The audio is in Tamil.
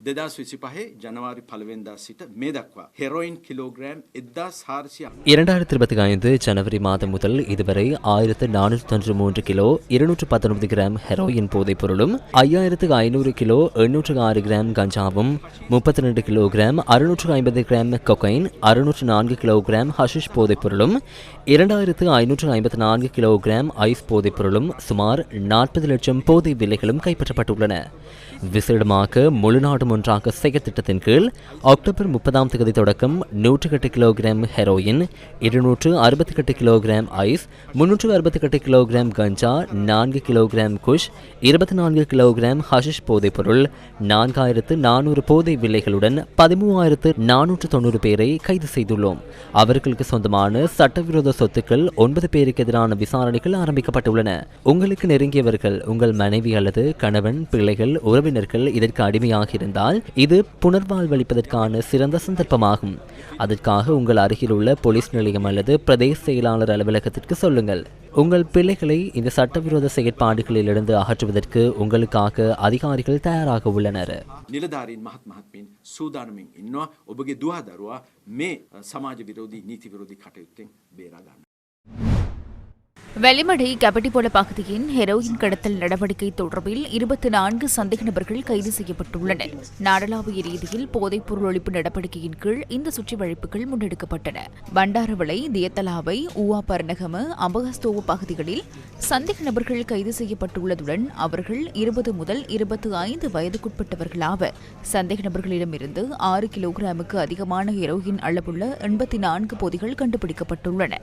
දෙදස් විසි පහේ ජනවාරි පළවෙන්දා සිට මේ දක්වා හෙරොයින් කිලෝග්‍රෑම් එද්දාස් හාරසිය இரண்டாயிரத்தி இருபத்தி ஐந்து ஜனவரி மாதம் முதல் இதுவரை ஆயிரத்து நானூற்றி தொன்று மூன்று கிலோ இருநூற்று பத்தொன்பது கிராம் ஹெரோயின் போதைப் பொருளும் ஐயாயிரத்து ஐநூறு கிலோ எண்ணூற்று ஆறு கிராம் கஞ்சாவும் முப்பத்தி ரெண்டு கிலோகிராம் அறுநூற்று ஐம்பது கிராம் கொக்கைன் அறுநூற்று நான்கு கிலோகிராம் ஹஷிஷ் போதைப் பொருளும் இரண்டாயிரத்து ஐநூற்று ஐம்பத்தி நான்கு கிலோகிராம் ஐஸ் போதைப் பொருளும் சுமார் நாற்பது லட்சம் போதை விலைகளும் கைப்பற்றப்பட்டுள்ளன விசேடமாக முழுநாடும் ஒன்றாக செய்ய திட்டத்தின் கீழ் அக்டோபர் முப்பதாம் தேதி தொடக்கம் நூற்று எட்டு கிலோகிராம் ஹெரோயின் இருநூற்று அறுபத்தி எட்டு கிலோகிராம் ஐஸ் முன்னூற்று அறுபத்தி எட்டு கிலோகிராம் கஞ்சா நான்கு கிலோகிராம் குஷ் இருபத்தி நான்கு கிலோகிராம் ஹஷிஷ் போதைப் பொருள் நான்காயிரத்து நானூறு போதை வில்லைகளுடன் பதிமூவாயிரத்து நானூற்று தொண்ணூறு பேரை கைது செய்துள்ளோம். அவர்களுக்கு சொந்தமான சட்டவிரோத சொத்துக்கள் ஒன்பது பேருக்கு எதிரான விசாரணைகள் ஆரம்பிக்கப்பட்டுள்ளன. உங்களுக்கு நெருங்கியவர்கள் உங்கள் மனைவி அல்லது கணவன் பிள்ளைகள் உறவினர்கள் இதற்கு அடிமையாக இருந்தால் இருப்பதால் இது புனர்வாழ்வளிப்பதற்கான சிறந்த சந்தர்ப்பமாகும். அதற்காக உங்கள் அருகில் உள்ள போலீஸ் நிலையம் அல்லது பிரதேச செயலாளர் அலுவலகத்திற்கு சொல்லுங்கள். உங்கள் பிள்ளைகளை இந்த சட்டவிரோத செயற்பாடுகளிலிருந்து அகற்றுவதற்கு உங்களுக்காக அதிகாரிகள் தயாராக உள்ளனர். நிலதாரின் மகாத்மாத்மின் சூதானமின் இன்னும் ஒபுகே துவாதருவா மே சமாஜ விரோதி நீதி விரோதி கட்டயுத்தே பேராகான வெலிமடை கபடிபோல பகுதியின் ஹெரோயின் கடத்தல் நடவடிக்கை தொடர்பில் இருபத்தி நான்கு சந்தேக நபர்கள் கைது செய்யப்பட்டுள்ளனர். நாடளாவிய ரீதியில் போதைப்பொருள் ஒழிப்பு நடவடிக்கையின் கீழ் இந்த சுற்றிவளைப்புகள் முன்னெடுக்கப்பட்டன. பண்டாரவளை தியத்தலாவை உவா பர்ணகம அம்பகஸ்தோவ பகுதிகளில் சந்தேக நபர்கள் கைது செய்யப்பட்டுள்ளதுடன் அவர்கள் இருபது முதல் இருபத்தி ஐந்து வயதுக்குட்பட்டவர்களாக சந்தேக நபர்களிடமிருந்து ஆறு கிலோகிராமுக்கு அதிகமான ஹெரோயின் அளவுள்ள எண்பத்தி நான்கு பொதிகள் கண்டுபிடிக்கப்பட்டுள்ளன.